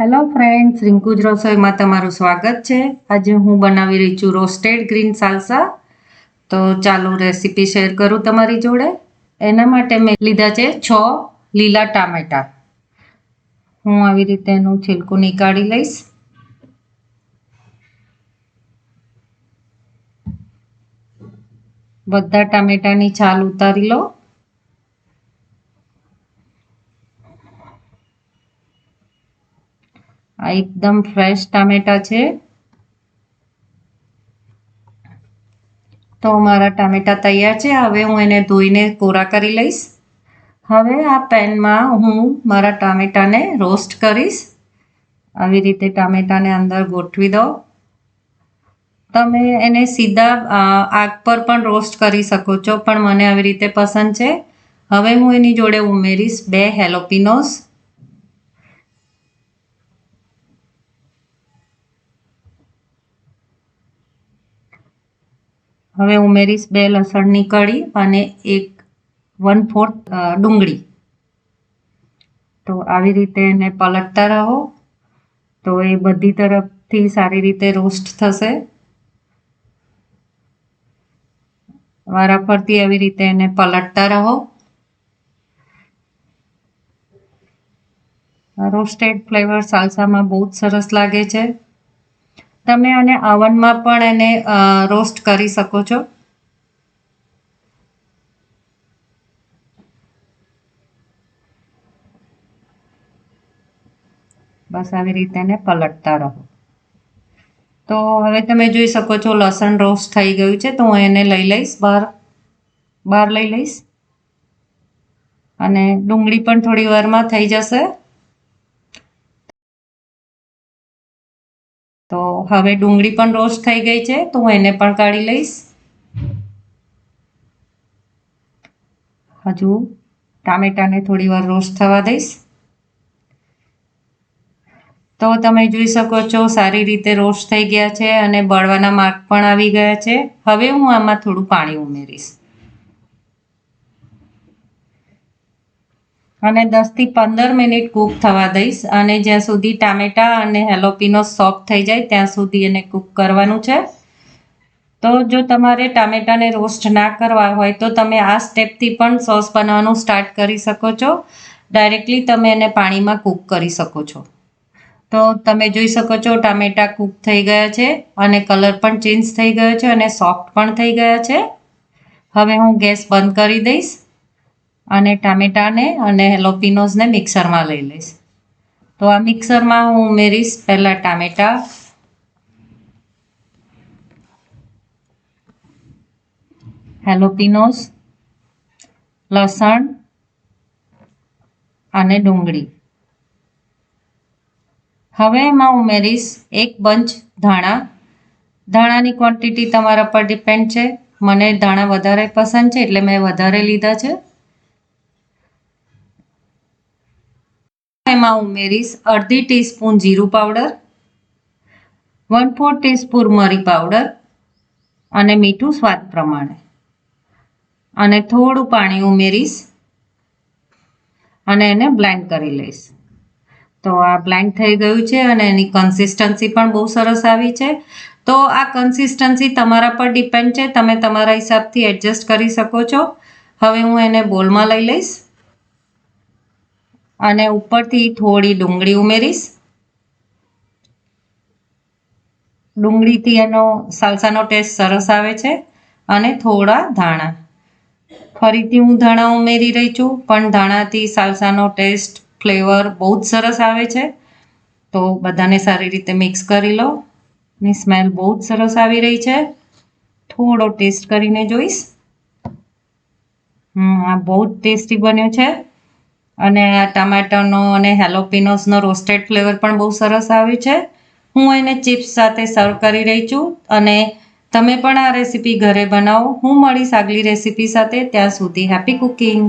Hello friends રિંકુજ રસોઈમાં તમારું સ્વાગત છે. આજે હું બનાવી રહી છું રોસ્ટેડ ગ્રીન સાલસા તો ચાલો રેસીપી શેર કરું તમારી જોડે. એના માટે મેં લીધા છે છ લીલા ટામેટા. હું આવી રીતે એનું છિલકું નીકાળી લઈશ. બધા ટામેટાની છાલ ઉતારી લો. આ એકદમ ફ્રેશ ટામેટા છે. તો મારા ટામેટા તૈયાર છે. હવે હું એને ધોઈને કોરા કરી લઈશ. હવે આ પેનમાં હું મારા ટામેટાને રોસ્ટ કરીશ. આવી રીતે ટામેટાને અંદર ગોઠવી દો તમે એને સીધા આગ પર પણ રોસ્ટ કરી શકો છો, પણ મને આવી રીતે પસંદ છે. હવે હું એની જોડે ઉમેરીશ બે હેલોપિનોસ હવે ઉમેરીશ બે લસણની કળી અને એક વન ફોર્થ ડુંગળી. તો આવી રીતે એને પલટતા રહો. તો એ બધી તરફથી સારી રીતે રોસ્ટ થશે. વારાફરતી આવી રીતે એને પલટતા રહો. રોસ્ટેડ ફ્લેવર સાલસામાં બહુ જ સરસ લાગે છે. તમે આને અવનમાં પણ એને રોસ્ટ કરી શકો છો. બસ આવી રીતે એને પલટતા રહો. તો હવે તમે જોઈ શકો છો લસણ રોસ્ટ થઈ ગયું છે, તો હું એને લઈ લઈશ બહાર બહાર લઈ લઈશ. અને ડુંગળી પણ થોડી વારમાં થઈ જશે. તો હવે ડુંગળી પણ રોસ્ટ થઈ ગઈ છે, તો હું એને પણ કાઢી લઈશ. હજુ ટામેટાને થોડી વાર રોસ્ટ થવા દઈશ. તો તમે જોઈ શકો છો, સારી રીતે રોસ્ટ થઈ ગયા છે અને બળવાના માર્ક પણ આવી ગયા છે. હવે હું આમાં થોડું પાણી ઉમેરીશ. અને દસથી પંદર મિનિટ કૂક થવા દઈશ અને જ્યાં સુધી ટામેટા અને હેલોપીનો સોફ્ટ થઈ જાય ત્યાં સુધી એને કૂક કરવાનું છે. તો જો તમારે ટામેટાને રોસ્ટ ના કરવા હોય તો તમે આ સ્ટેપથી પણ સોસ બનાવવાનું સ્ટાર્ટ કરી શકો છો. ડાયરેક્ટલી તમે એને પાણીમાં કૂક કરી શકો છો. તો તમે જોઈ શકો છો ટામેટા કૂક થઈ ગયા છે અને કલર પણ ચેન્જ થઈ ગયો છે અને સોફ્ટ પણ થઈ ગયા છે. હવે હું ગેસ બંધ કરી દઈશ. અને ટામેટાને અને હેલોપિનોઝને મિક્સરમાં લઈ લઈશ. તો આ મિક્સરમાં હું ઉમેરીશ પહેલાં ટામેટા. હેલોપિનોઝ લસણ અને ડુંગળી. હવે એમાં ઉમેરીશ એક બંચ ધાણા. ધાણાની ક્વોન્ટિટી તમારા પર ડિપેન્ડ છે. મને ધાણા વધારે પસંદ છે એટલે મેં વધારે લીધા છે. એમાં ઉમેરીશ અડધી ટીસ્પૂન જીરું પાવડર વન ફોર ટીસ્પૂન મરી પાવડર અને મીઠું સ્વાદ પ્રમાણે. અને થોડું પાણી ઉમેરીશ અને એને બ્લેન્ડ કરી લઈશ. તો આ બ્લેન્ડ થઈ ગયું છે અને એની કન્સિસ્ટન્સી પણ બહુ સરસ આવી છે. તો આ કન્સિસ્ટન્સી તમારા પર ડિપેન્ડ છે. તમે તમારા હિસાબથી એડજસ્ટ કરી શકો છો. હવે હું એને બોલમાં લઈ લઈશ. અને ઉપરથી થોડી ડુંગળી ઉમેરીશ. ડુંગળીથી એનો સાલસાનો ટેસ્ટ સરસ આવે છે અને થોડા ધાણા. ફરીથી હું ધાણા ઉમેરી રહી છું, પણ ધાણાથી સાલસાનો ટેસ્ટ, ફ્લેવર બહુ જ સરસ આવે છે. તો બધાને સારી રીતે મિક્સ કરી લો. ની સ્મેલ બહુ જ સરસ આવી રહી છે. થોડો ટેસ્ટ કરીને જોઈશ. હમ, આ બહુ જ ટેસ્ટી બન્યો છે. અને આ ટામેટાનો અને હેલોપિનોસનો રોસ્ટેડ ફ્લેવર પણ બહુ સરસ આવ્યું છે. હું એને ચિપ્સ સાથે સર્વ કરી રહી છું અને તમે પણ આ રેસીપી ઘરે બનાવો. હું મળીશ આગલી રેસીપી સાથે ત્યાં સુધી હેપી કુકિંગ